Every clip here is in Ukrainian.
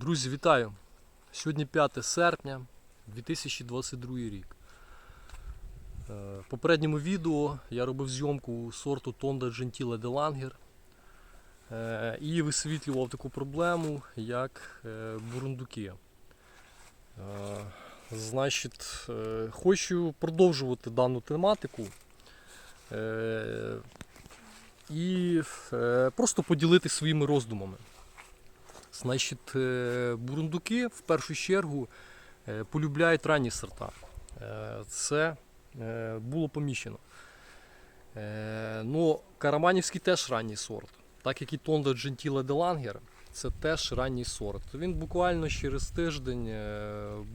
Друзі, вітаю! Сьогодні 5 серпня 2022 рік. Е, В попередньому відео я робив зйомку сорту Тонда de Langer е, і висвітлював таку проблему, як е, бурундуки. Значить, хочу продовжувати дану тематику і просто поділитися своїми роздумами. Значить, е, бурундуки в першу чергу е, полюбляють ранні сорта. Е, Це було поміщено. Ну, Караманівський теж ранній сорт. Так як і Тонда de Langer, це теж ранній сорт. Він буквально через тиждень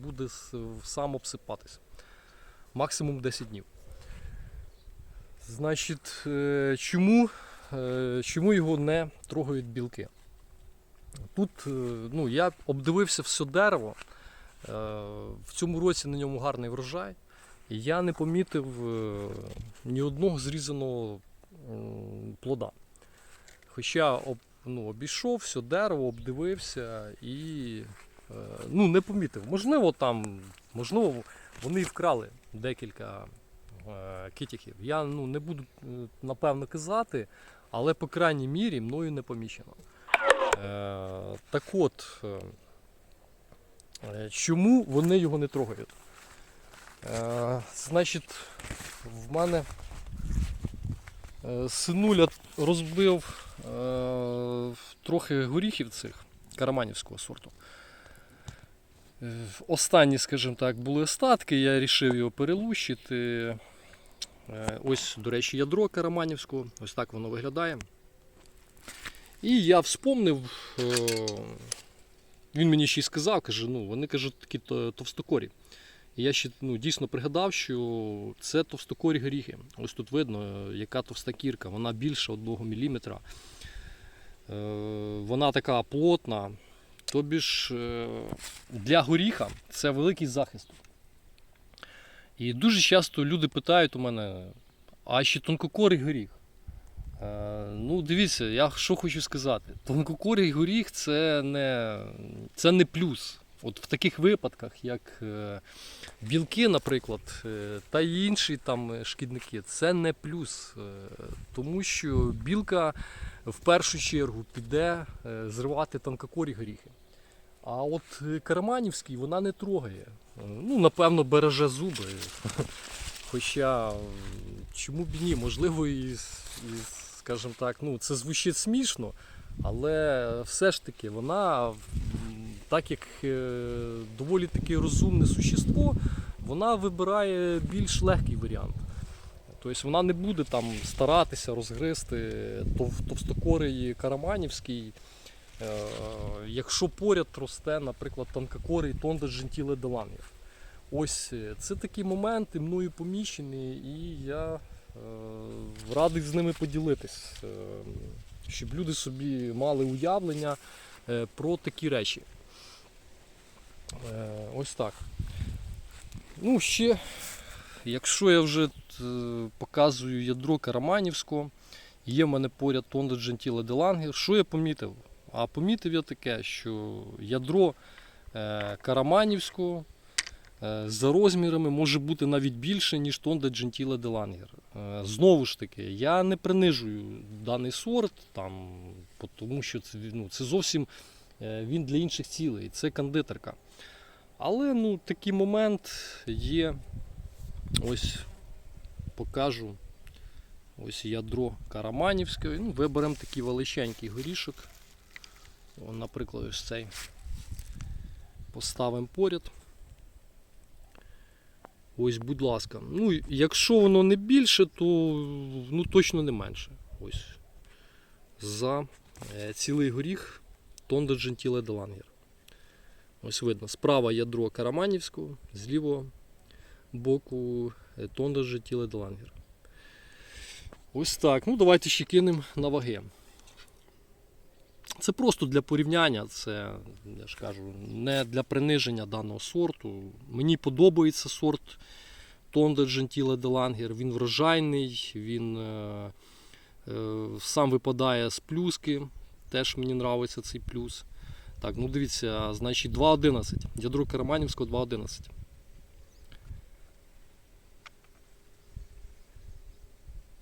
буде сам обсипатися. Максимум 10 днів. Значить, чому, чому його не трогають білки? Тут е, ну, я обдивився все дерево. Е, В цьому році на ньому гарний врожай. І я не помітив е, ні одного зрізаного плода. Хоча ну, обійшов все дерево, обдивився і ну, не помітив. Можливо, там, можливо, вони вкрали декілька китіків. Я ну, не буду напевно казати, але по крайній мірі мною не помічено. Е, так от, е, чому вони його не трогають? Е, значить, в мене синуля розбив трохи горіхів цих караманівського сорту. Останні, скажімо так, були остатки, я вирішив його перелущити. Ось, до речі, ядро караманівського, ось так воно виглядає. І я вспомнив, е, він мені ще й сказав, каже, ну, вони кажуть, такі товстокорі. І я ще ну, дійсно пригадав, що це товстокорі горіхи. Ось тут видно, е, яка товста кірка, вона більше 1 мм. Вона така плотна. Тобі ж е, для горіха це великий захист. І дуже часто люди питають у мене, а ще тонкокорий горіх. Ну, дивіться, я що хочу сказати. Тонкокорий горіх це не, це не плюс. От в таких випадках, як е, білки, наприклад, е, та інші там е, шкідники, це не плюс. Тому що білка в першу чергу піде зривати тонкокорі горіхи. А от караманівський вона не трогає. Ну, напевно, береже зуби. Хоча чому б ні? Можливо, і, з- і скажімо так, ну, це звучить смішно, але все ж таки вона, так як е, доволі таки розумне существо, вона вибирає більш легкий варіант. Тобто вона не буде там старатися розгризти тов- товстокорий караманівський. Е, Якщо поряд росте, наприклад, тонкокорий Тонда de Langer. Ось е, це такі моменти мною помічені, і я радий з ними поділитись, е, щоб люди собі мали уявлення е, про такі речі. Е, ось так. Ну, ще, якщо я вже показую ядро Караманівського, є в мене поряд Тонда Gentile de що я помітив? А помітив я таке, що ядро Караманівського за розмірами може бути навіть більше, ніж Тонда de Langer. Е, Знову ж таки, я не принижую даний сорт, там, тому що це, ну, це зовсім е, він для інших цілей, це кондитерка. Але ну, такий момент є. Ось покажу. Ось ядро Караманівське. Ну, виберемо такий величенький горішок. О, наприклад, ось цей. Поставимо поряд. Ось, будь ласка. Ну, якщо воно не більше, то ну, точно не менше. Ось. За е, цілий горіх Тонда de Langer. Ось видно. Справа ядро Караманівського, з лівого боку е, Тонда de Langer. Ось так. Ну, давайте ще кинемо на ваги. Це просто для порівняння, це, я ж кажу, не для приниження даного сорту. Мені подобається сорт Gentile de Langer. Він врожайний, він е, е, сам випадає з плюски. Теж мені подобається цей плюс. Так, ну дивіться, значить 2.11. Ядро Караманівського 2.11.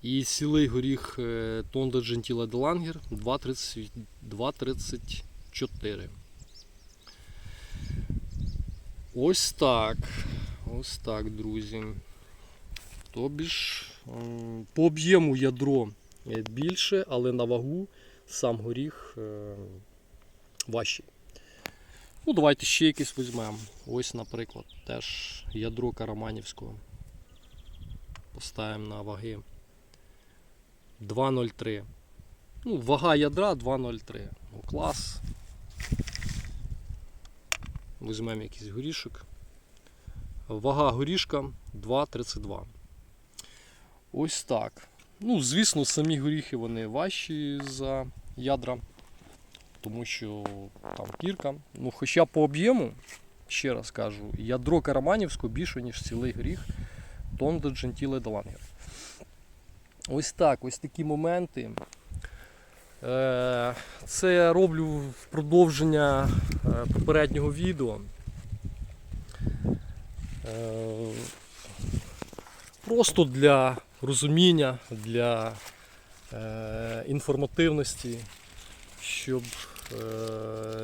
І сілий горіх е, Тонда Джентіла Делангер 2.30 2.34. Ось так. Ось так, друзі. Тобі ж по об'єму ядро е, більше, але на вагу сам горіх е, важчий. Ну, давайте ще якийсь візьмемо. Ось, наприклад, теж ядро Караманівського. Поставимо на ваги 2,03. Ну, вага ядра 2,03. Ну, клас. Візьмемо якийсь горішок. Вага горішка 2,32. Ось так. Ну, звісно, самі горіхи вони важчі за ядра, тому що там кірка. Ну, хоча по об'єму, ще раз кажу, ядро Караманівського більше, ніж цілий горіх Тонда Джентіле Делангер. Ось так, ось такі моменти. Е, Це я роблю в продовження е, попереднього відео. Е, Просто для розуміння, для інформативності, щоб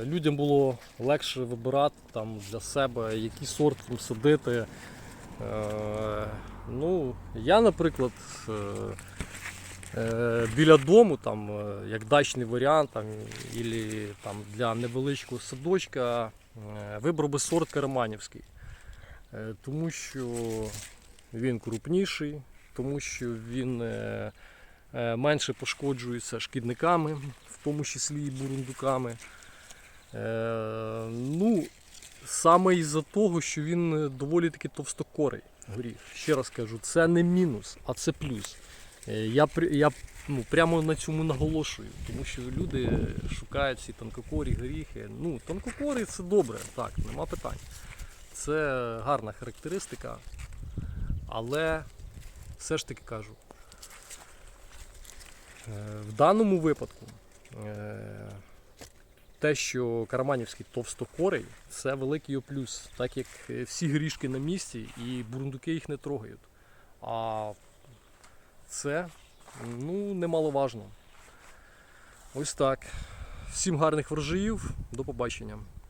людям було легше вибирати там для себе, який сорт садити. Е, ну, я, наприклад, е, е, біля дому, там, як дачний варіант, там, ілі, там, для невеличкого садочка, вибрав би сорт Караманівський. Тому що він крупніший, тому що він менше пошкоджується шкідниками, в тому числі і бурундуками. Ну, саме із-за того, що він е, доволі таки товстокорий горіх. Ще раз кажу, це не мінус, а це плюс. Е, Я, я ну, прямо на цьому наголошую, тому що люди шукають ці тонкокорі горіхи. Ну, тонкокорі це добре, так, нема питань. Це гарна характеристика. Але все ж таки кажу, е, в даному випадку е, те, що Караманівський товстокорий, це великий його плюс, так як е, всі грішки на місці і бурундуки їх не трогають. А це ну, немаловажно. Ось так. Всім гарних врожаїв, до побачення.